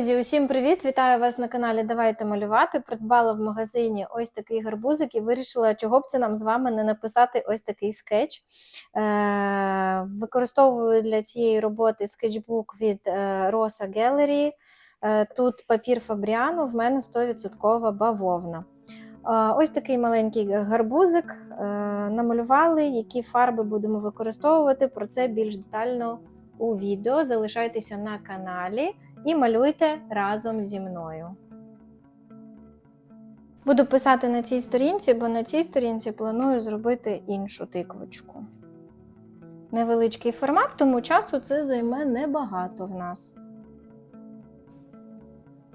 Друзі, усім привіт! Вітаю вас на каналі Давайте малювати. Придбала в магазині ось такий гарбузик і вирішила, чого б це нам з вами не написати ось такий скетч. Е, Використовую для цієї роботи скетчбук від е, Rosa Gallery. Е, Тут папір Фабріано, в мене 100% бавовна. Ось такий маленький гарбузик намалювали, які фарби будемо використовувати. Про це більш детально у відео. Залишайтеся на каналі і малюйте разом зі мною. Буду писати на цій сторінці, бо на цій сторінці планую зробити іншу тиквочку. Невеличкий формат, тому часу це займе небагато в нас.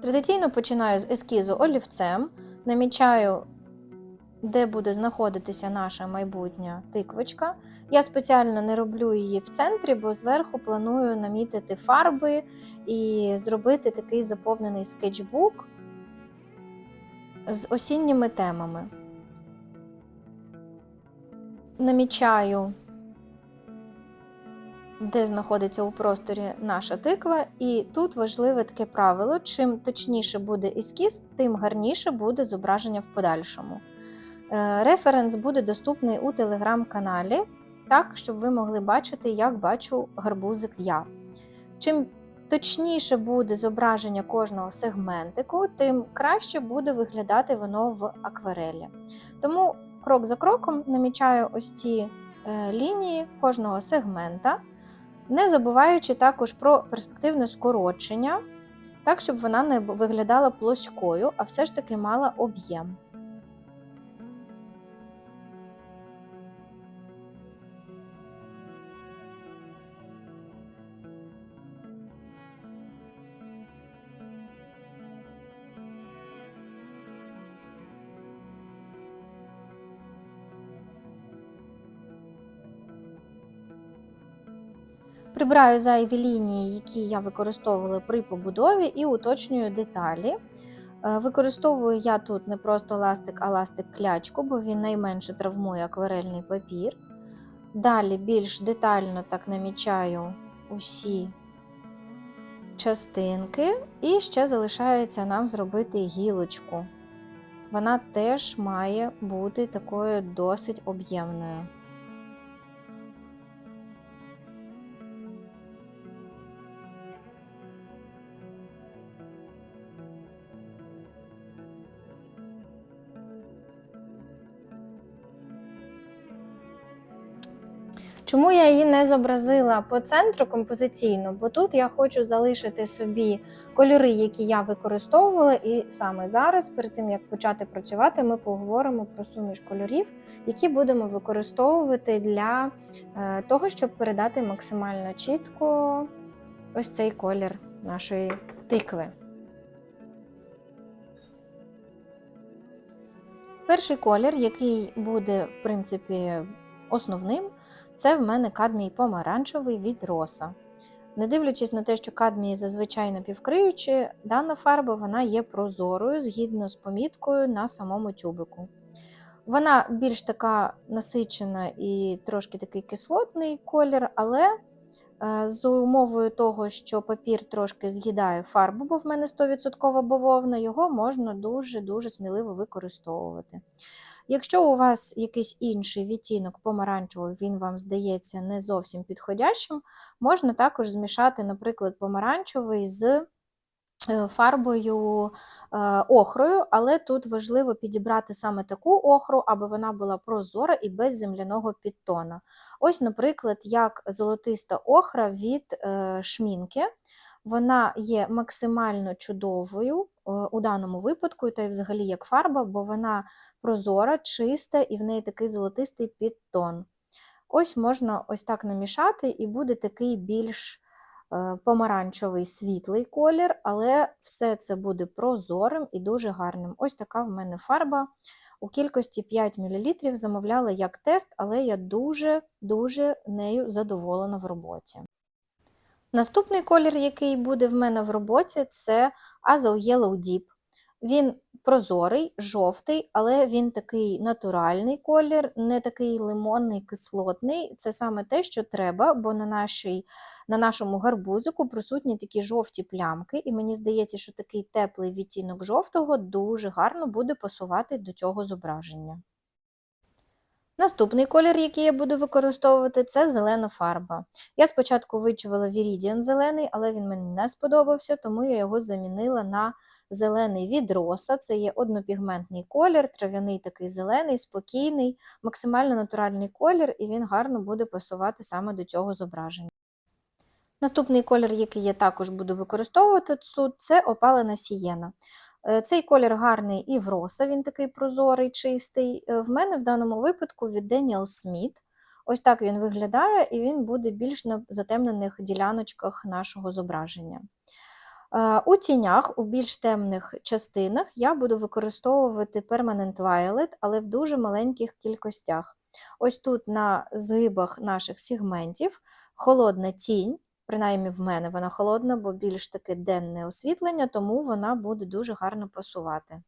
Традиційно починаю з ескізу олівцем, намічаю, де буде знаходитися наша майбутня тиквочка. Я спеціально не роблю її в центрі, бо зверху планую намітити фарби і зробити такий заповнений скетчбук з осінніми темами. Намічаю, де знаходиться у просторі наша тиква, і тут важливе таке правило: чим точніше буде ескіз, тим гарніше буде зображення в подальшому. Е, Референс буде доступний у телеграм-каналі, так, щоб ви могли бачити, як бачу гарбузик я. Чим точніше буде зображення кожного сегментику, тим краще буде виглядати воно в акварелі. Тому крок за кроком намічаю ось ці е, лінії кожного сегмента, не забуваючи також про перспективне скорочення, так, щоб вона не виглядала плоскою, а все ж таки мала об'єм. Прибираю зайві лінії, які я використовувала при побудові, і уточнюю деталі. Е, Використовую я тут не просто ластик, а ластик клячку, бо він найменше травмує акварельний папір. Далі більш детально так намічаю усі частинки, і ще залишається нам зробити гілочку. Вона теж має бути такою досить об'ємною. Чому я її не зобразила по центру композиційно? Бо тут я хочу залишити собі кольори, які я використовувала, і саме зараз, перед тим як почати працювати, ми поговоримо про суміш кольорів, які будемо використовувати для е, того, щоб передати максимально чітко ось цей колір нашої тикви. Перший колір, який буде, в принципі, основним, це в мене кадмій помаранчевий від роса. Не дивлячись на те, що кадмій зазвичай напівкриючі, дана фарба вона є прозорою згідно з поміткою на самому тюбику. Вона більш така насичена і трошки такий кислотний колір, але е, з умовою того, що папір трошки з'їдає фарбу, бо в мене 100% бавовна, його можна дуже-дуже сміливо використовувати. Якщо у вас якийсь інший відтінок помаранчевий, він вам здається не зовсім підходящим, можна також змішати, наприклад, помаранчевий з е, фарбою е, охрою, але тут важливо підібрати саме таку охру, аби вона була прозора і без земляного підтона. Ось, наприклад, як золотиста охра від е, шмінки. Вона є максимально чудовою е, у даному випадку, та й взагалі як фарба, бо вона прозора, чиста і в неї такий золотистий підтон. Ось можна ось так намішати, і буде такий більш е, помаранчевий світлий колір, але все це буде прозорим і дуже гарним. Ось така в мене фарба. У кількості 5 мл замовляла як тест, але я дуже-дуже нею задоволена в роботі. Наступний колір, який буде в мене в роботі, це Azov Yellow Deep. Він прозорий, жовтий, але він такий натуральний колір, не такий лимонний, кислотний. Це саме те, що треба, бо на, нашій, на нашому гарбузику присутні такі жовті плямки, і мені здається, що такий теплий відтінок жовтого дуже гарно буде пасувати до цього зображення. Наступний колір, який я буду використовувати, це зелена фарба. Я спочатку вичувала Viridian зелений, але він мені не сподобався, тому я його замінила на зелений від роса. Це є однопігментний колір, трав'яний такий зелений, спокійний, максимально натуральний колір, і він гарно буде пасувати саме до цього зображення. Наступний колір, який я також буду використовувати тут, це опалена сієна. Е, Цей колір гарний і в роса, він такий прозорий, чистий. Е, В мене в даному випадку від Daniel Smith. Ось так він виглядає, і він буде більш на затемнених діляночках нашого зображення. Е, У тінях, у більш темних частинах, я буду використовувати Permanent Violet, але в дуже маленьких кількостях. Ось тут на згибах наших сегментів холодна тінь, Принаймні в мене вона холодна, бо більш таки денне освітлення, тому вона буде дуже гарно пасувати.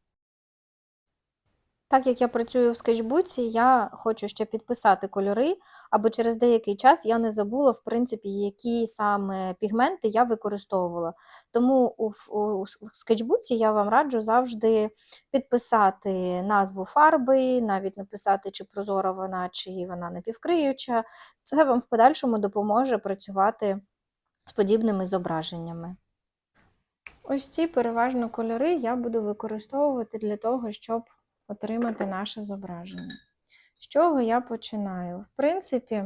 Так як я працюю в скетчбуці, я хочу ще підписати кольори, аби через деякий час я не забула, в принципі, які саме пігменти я використовувала. Тому у, скетчбуці я вам раджу завжди підписати назву фарби, навіть написати, чи прозора вона, чи вона напівкриюча. Це вам в подальшому допоможе працювати з подібними зображеннями. Ось ці переважно кольори я буду використовувати для того, щоб отримати наше зображення. З чого я починаю? В принципі,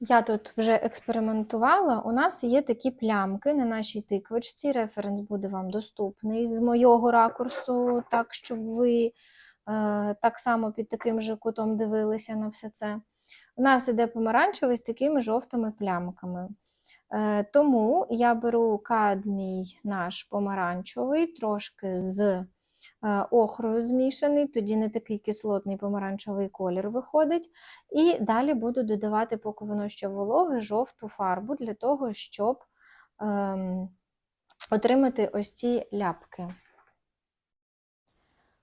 я тут вже експериментувала. У нас є такі плямки на нашій тиквочці. Референс буде вам доступний з мого ракурсу, так, щоб ви е, так само під таким же кутом дивилися на все це. У нас іде помаранчевий з такими жовтими плямками. Е, Тому я беру кадмій наш помаранчевий, трошки з е, охрою змішаний, тоді не такий кислотний помаранчевий колір виходить. І далі буду додавати, поки воно ще вологе, жовту фарбу для того, щоб ем, отримати ось ці ляпки.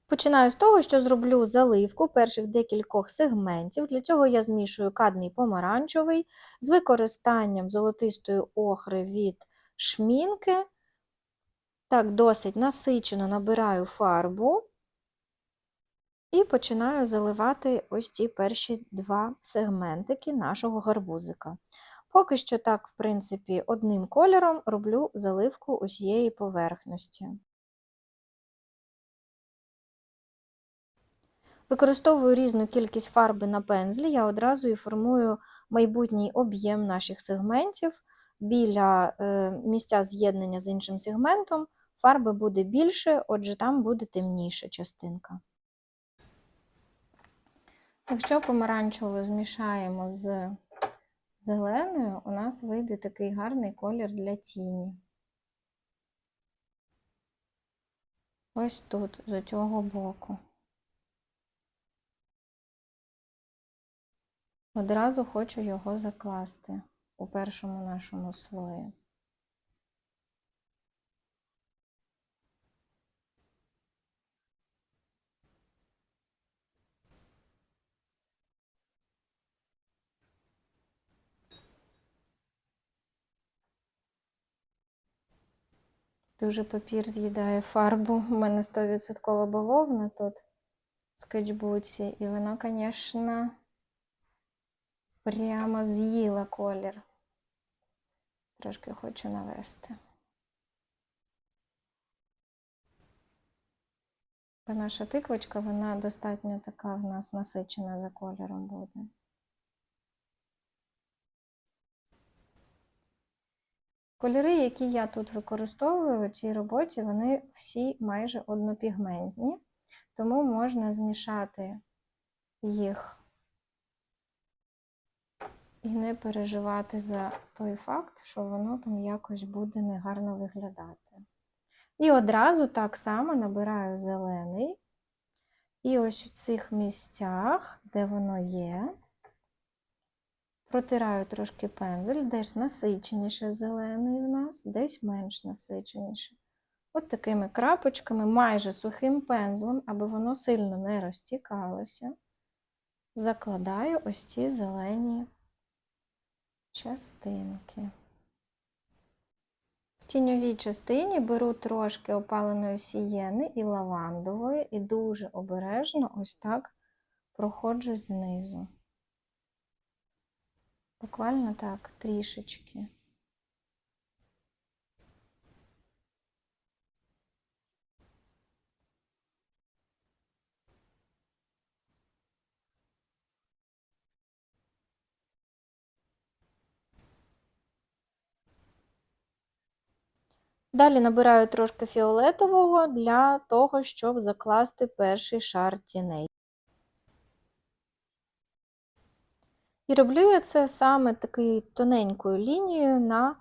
Починаю з того, що зроблю заливку перших декількох сегментів. Для цього я змішую кадмій помаранчевий з використанням золотистої охри від шмінки. Так, досить насичено набираю фарбу і починаю заливати ось ці перші два сегментики нашого гарбузика. Поки що так, в принципі, одним кольором роблю заливку усієї поверхності. Використовую різну кількість фарби на пензлі, я одразу і формую майбутній об'єм наших сегментів. Біля е, місця з'єднання з іншим сегментом фарби буде більше, отже, там буде темніша частинка. Якщо помаранчеву змішаємо з зеленою, у нас вийде такий гарний колір для тіні. Ось тут, з цього боку. Одразу хочу його закласти у першому нашому слої. Дуже папір з'їдає фарбу. У мене 100% бавовна тут в скетчбуці, і вона, звісно, прямо з'їла колір. Трошки хочу навести. Наша тиквочка, вона достатньо така в нас насичена за кольором буде. Кольори, які я тут використовую у цій роботі, вони всі майже однопігментні, тому можна змішати їх і не переживати за той факт, що воно там якось буде негарно виглядати. І одразу так само набираю зелений. І ось у цих місцях, де воно є, протираю трошки пензель, десь насиченіше зелений в нас, десь менш насиченіше. От такими крапочками, майже сухим пензлем, аби воно сильно не розтікалося, закладаю ось ці зелені частинки. В тіньовій частині беру трошки опаленої сієни і лавандової, і дуже обережно ось так проходжу знизу. Буквально так, трішечки. Далі набираю трошки фіолетового для того, щоб закласти перший шар тіней. І роблю я це саме такою тоненькою лінією на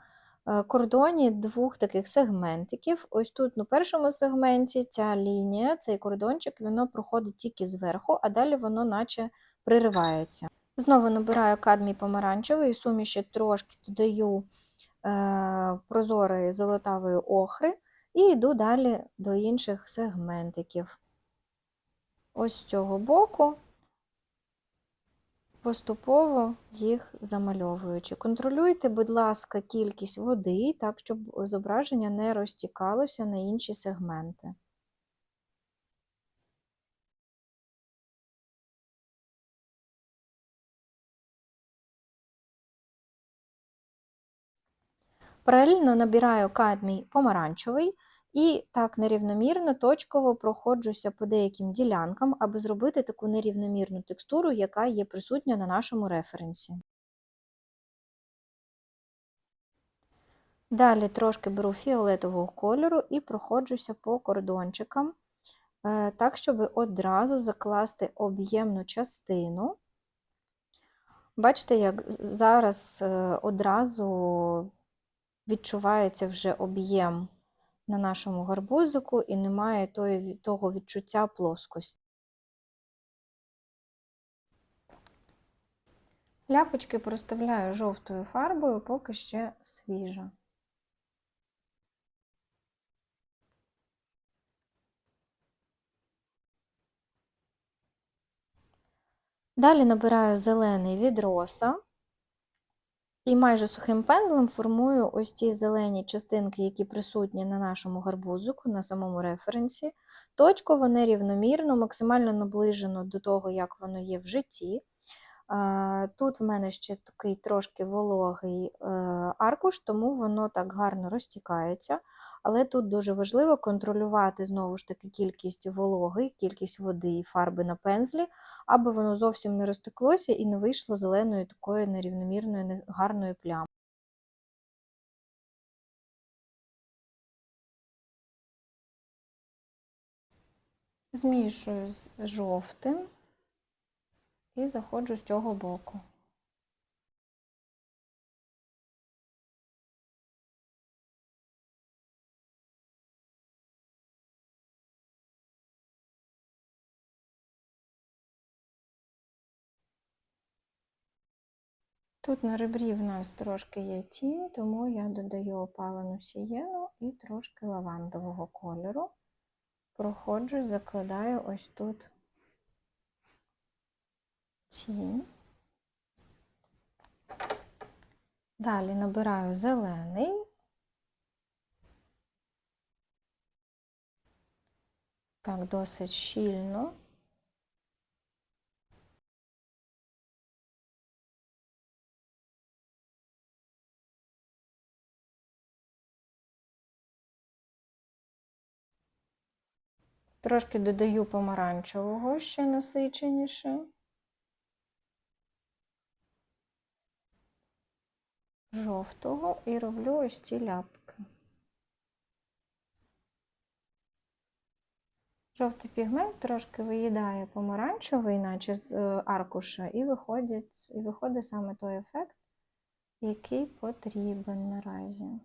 е, кордоні двох таких сегментиків. Ось тут на першому сегменті ця лінія, цей кордончик, воно проходить тільки зверху, а далі воно наче приривається. Знову набираю кадмій помаранчевий, суміші трошки додаю прозорої золотавої охри і йду далі до інших сегментиків. Ось з цього боку поступово їх замальовуючи. Контролюйте, будь ласка, кількість води, так, щоб зображення не розтікалося на інші сегменти. Паралельно набираю кадмій помаранчевий і так нерівномірно точково проходжуся по деяким ділянкам, аби зробити таку нерівномірну текстуру, яка є присутня на нашому референсі. Далі трошки беру фіолетового кольору і проходжуся по кордончикам, е, так, щоб одразу закласти об'ємну частину. Бачите, як зараз е, одразу відчувається вже об'єм на нашому гарбузику і немає того відчуття плоскості. Ляпочки проставляю жовтою фарбою, поки ще свіжа. Далі набираю зелений від роса. І майже сухим пензлем формую ось ці зелені частинки, які присутні на нашому гарбузику, на самому референсі. Точково нерівномірно, максимально наближено до того, як воно є в житті. Тут в мене ще такий трошки вологий е, аркуш, тому воно так гарно розтікається. Але тут дуже важливо контролювати знову ж таки кількість вологи, кількість води і фарби на пензлі, аби воно зовсім не розтеклося і не вийшло зеленої такої нерівномірної гарної плями. Змішую з жовтим і заходжу з цього боку. Тут на ребрі в нас трошки є тінь, тому я додаю опалену сієну і трошки лавандового кольору. Проходжу, закладаю ось тут тінь. Далі набираю зелений. Так, досить щільно. Трошки додаю помаранчевого ще насиченіше. Жовтого і роблю ось ці ляпки. Жовтий пігмент трошки виїдає помаранчевий, наче з е, аркуша, і виходить, і виходить саме той ефект, який потрібен наразі.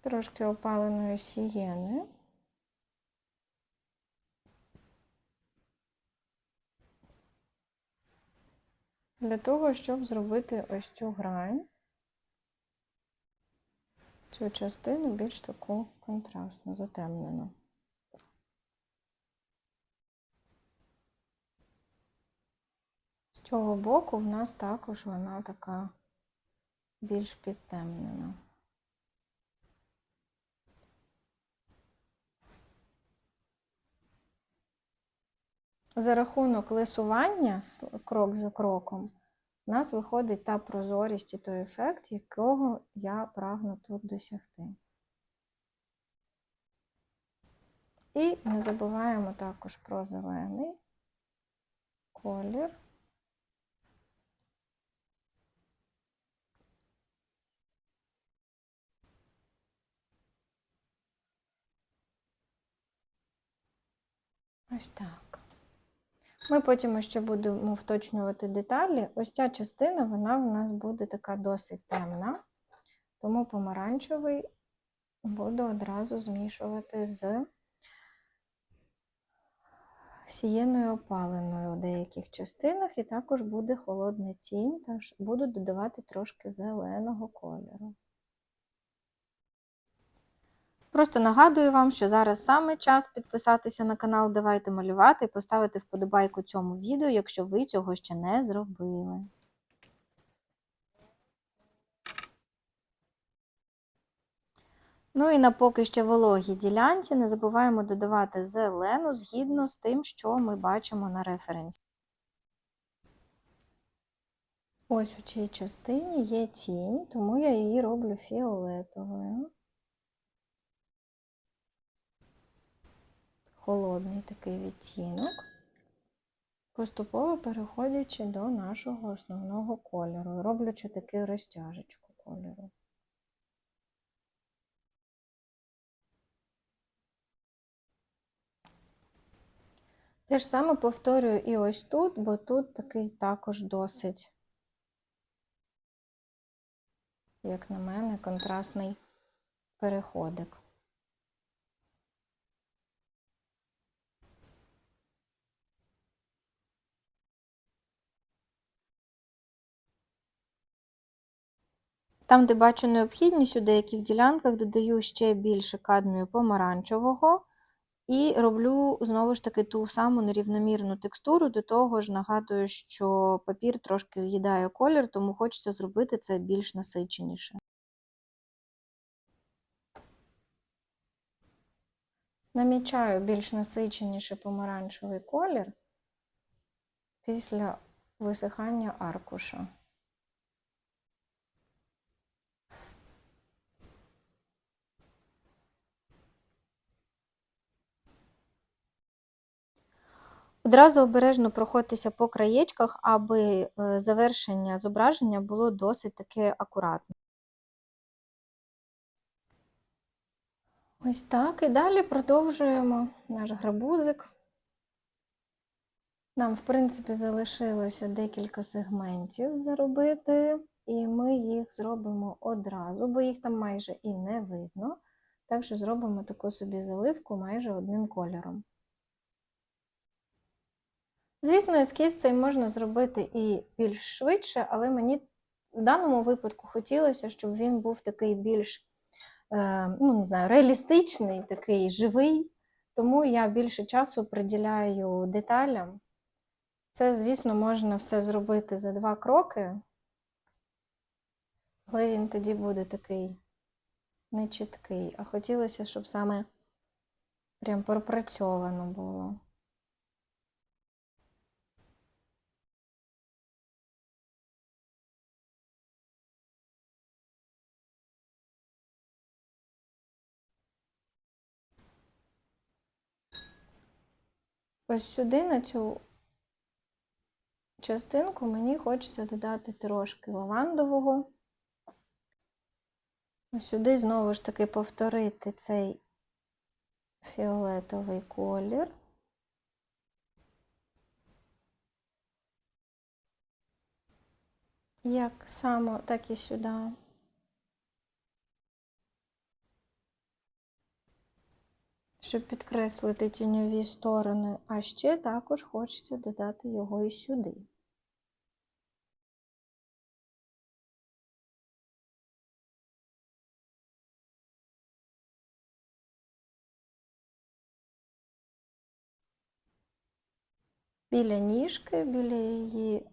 Трошки опаленої сієни. Для того, щоб зробити ось цю грань, цю частину більш таку контрастну, затемнену. З цього боку в нас також вона така більш підтемнена. За рахунок лисування крок за кроком, у нас виходить та прозорість і той ефект, якого я прагну тут досягти. І не забуваємо також про зелений колір. Ось так. Ми потім ще будемо вточнювати деталі. Ось ця частина, вона в нас буде така досить темна, тому помаранчевий буду одразу змішувати з сієною опаленою у деяких частинах, і також буде холодний тінь, тож буду додавати трошки зеленого кольору. Просто нагадую вам, що зараз саме час підписатися на канал Давайте малювати і поставити вподобайку цьому відео, якщо ви цього ще не зробили. Ну і на поки ще вологій ділянці не забуваємо додавати зелену згідно з тим, що ми бачимо на референсі. Ось у цій частині є тінь, тому я її роблю фіолетовою. Холодний такий відтінок, поступово переходячи до нашого основного кольору, роблячи таку розтяжечку кольору. Те ж саме повторюю і ось тут, бо тут такий також досить, як на мене, контрастний переходик. Там, де бачу необхідність, у деяких ділянках додаю ще більше кадмію помаранчевого і роблю знову ж таки ту саму нерівномірну текстуру. До того ж, нагадую, що папір трошки з'їдає колір, тому хочеться зробити це більш насиченіше. Намічаю більш насиченіше помаранчевий колір після висихання аркуша. Одразу обережно проходьтеся по краєчках, аби е, завершення зображення було досить таке акуратне. Ось так. І далі продовжуємо наш грабузик. Нам, в принципі, залишилося декілька сегментів заробити, і ми їх зробимо одразу, бо їх там майже і не видно. Так що зробимо таку собі заливку майже одним кольором. Звісно, ескіз цей можна зробити і більш швидше, але мені в даному випадку хотілося, щоб він був такий більш е, ну, не знаю, реалістичний, такий живий, тому я більше часу приділяю деталям. Це, звісно, можна все зробити за два кроки, але він тоді буде такий нечіткий. А хотілося, щоб саме прям пропрацьовано було. Ось сюди, на цю частинку, мені хочеться додати трошки лавандового. Ось сюди знову ж таки повторити цей фіолетовий колір. Як само, так і сюди. щоб підкреслити тіньові сторони, а ще також хочеться додати його і сюди. Біля ніжки, біля її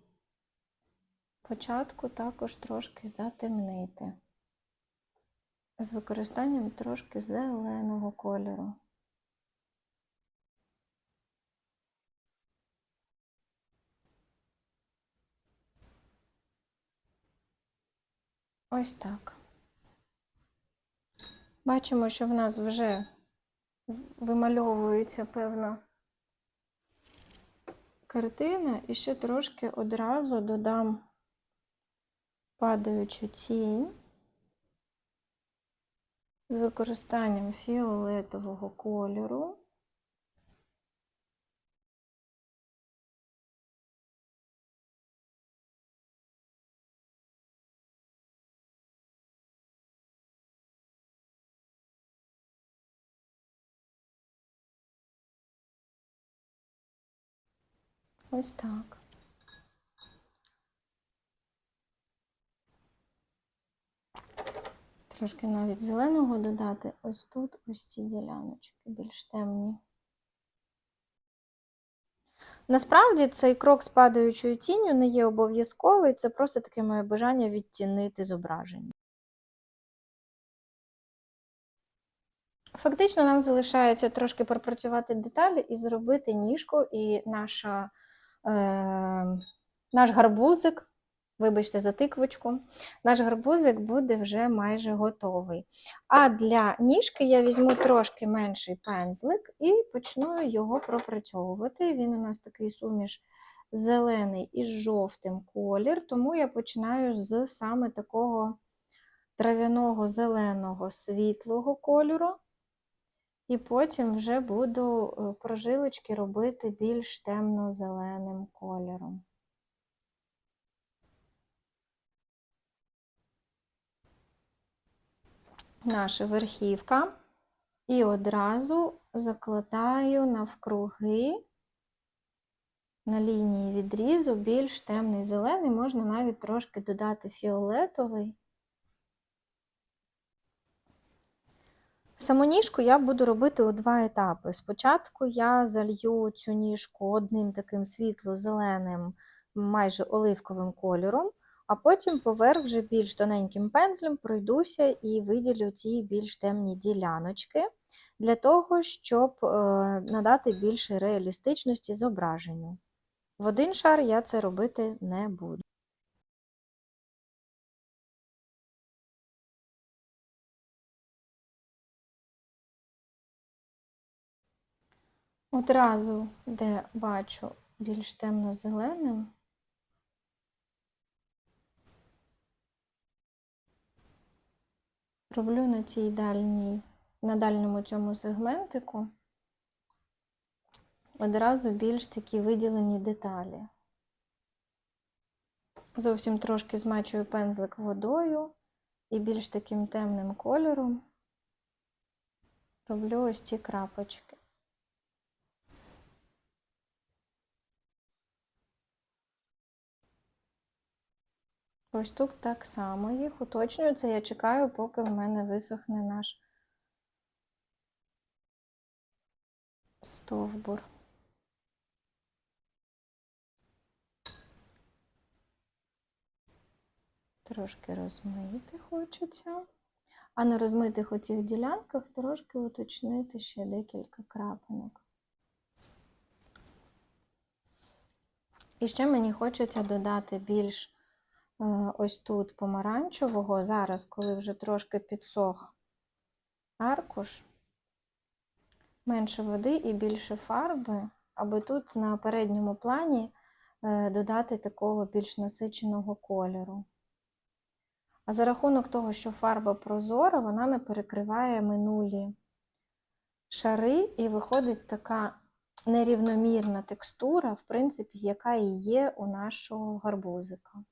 початку також трошки затемнити, з використанням трошки зеленого кольору. Ось так. Бачимо, що в нас вже вимальовується певна картина, і ще трошки одразу додам падаючу тінь з використанням фіолетового кольору. Ось так. Трошки навіть зеленого додати. Ось тут ось ці діляночки більш темні. Насправді цей крок з падаючою тінню не є обов'язковий, це просто таке моє бажання відтінити зображення. Фактично, нам залишається трошки пропрацювати деталі і зробити ніжку, і наша, наш гарбузик, вибачте, за тиквочку, наш гарбузик буде вже майже готовий. А для ніжки я візьму трошки менший пензлик і почну його пропрацьовувати. Він у нас такий суміш зелений із жовтим колір, тому я починаю з саме такого трав'яного зеленого світлого кольору. І потім вже буду е, прожилочки робити більш темно-зеленим кольором. Наша верхівка. І одразу закладаю навкруги на лінії відрізу більш темний зелений, можна навіть трошки додати фіолетовий. Саму ніжку я буду робити у два етапи. Спочатку я залью цю ніжку одним таким світло-зеленим, майже оливковим кольором, а потім поверх вже більш тоненьким пензлем пройдуся і виділю ці більш темні діляночки для того, щоб е, надати більше реалістичності зображенню. В один шар я це робити не буду. Одразу, де бачу більш темно-зеленим, роблю на цій дальній, на дальньому цьому сегментику одразу більш такі виділені деталі. Зовсім трошки змачую пензлик водою і більш таким темним кольором роблю ось ці крапочки. Ось тут так само їх уточнюю. Це я чекаю, поки в мене висохне наш стовбур. Трошки розмити хочеться. А на розмитих оцих ділянках трошки уточнити ще декілька крапинок. І ще мені хочеться додати більш ось тут помаранчевого. Зараз, коли вже трошки підсох аркуш, менше води і більше фарби, аби тут на передньому плані е, додати такого більш насиченого кольору. А за рахунок того, що фарба прозора, вона не перекриває минулі шари, і виходить така нерівномірна текстура, в принципі, яка і є у нашого гарбузика.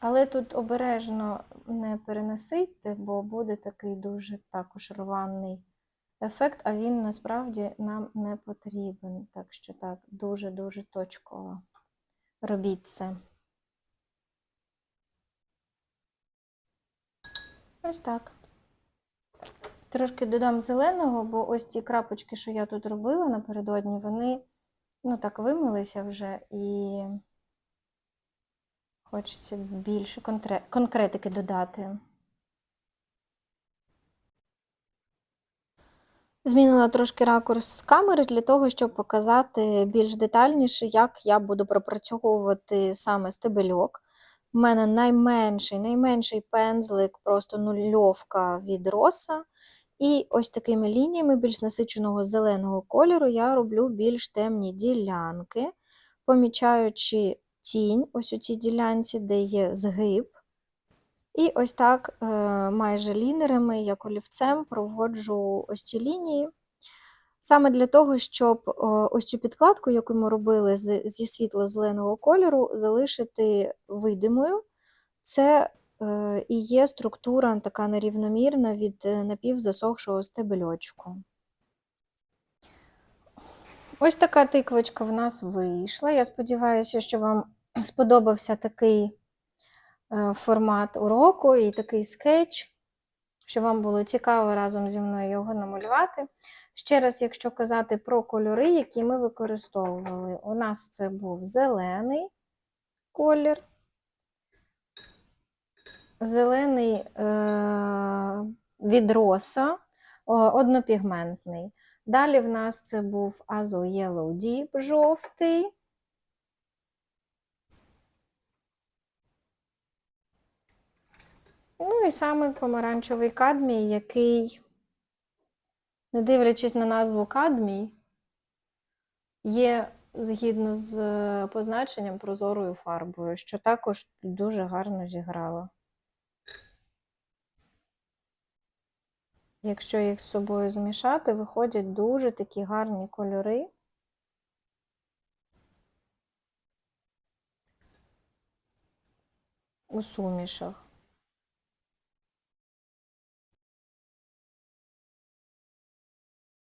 Але тут обережно не переносите, бо буде такий дуже також рваний ефект, а він насправді нам не потрібен. Так що так, дуже-дуже точково робіть це. Ось так. Трошки додам зеленого, бо ось ті крапочки, що я тут робила напередодні, вони ну так вимилися вже і хочеться більше конкретики додати. Змінила трошки ракурс з камери для того, щоб показати більш детальніше, як я буду пропрацьовувати саме стебельок. У мене найменший, найменший пензлик, просто нульовка від роса. І ось такими лініями більш насиченого зеленого кольору я роблю більш темні ділянки, помічаючи тінь ось у цій ділянці, де є згиб. І ось так е, майже лінерами, як олівцем, проводжу ось ці лінії. Саме для того, щоб е, ось цю підкладку, яку ми робили зі світло-зеленого кольору, залишити видимою. Це е, і є структура така нерівномірна від напівзасохшого стебельочку. Ось така тиквочка в нас вийшла. Я сподіваюся, що вам сподобався такий е, формат уроку і такий скетч, що вам було цікаво разом зі мною його намалювати. Ще раз, якщо казати про кольори, які ми використовували, у нас це був зелений колір, зелений е- від роса, однопігментний. Далі в нас це був Azo Yellow Deep жовтий. Ну і саме помаранчевий кадмій, який, не дивлячись на назву кадмій, є згідно з е, позначенням прозорою фарбою, що також дуже гарно зіграло. Якщо їх з собою змішати, виходять дуже такі гарні кольори. У сумішах.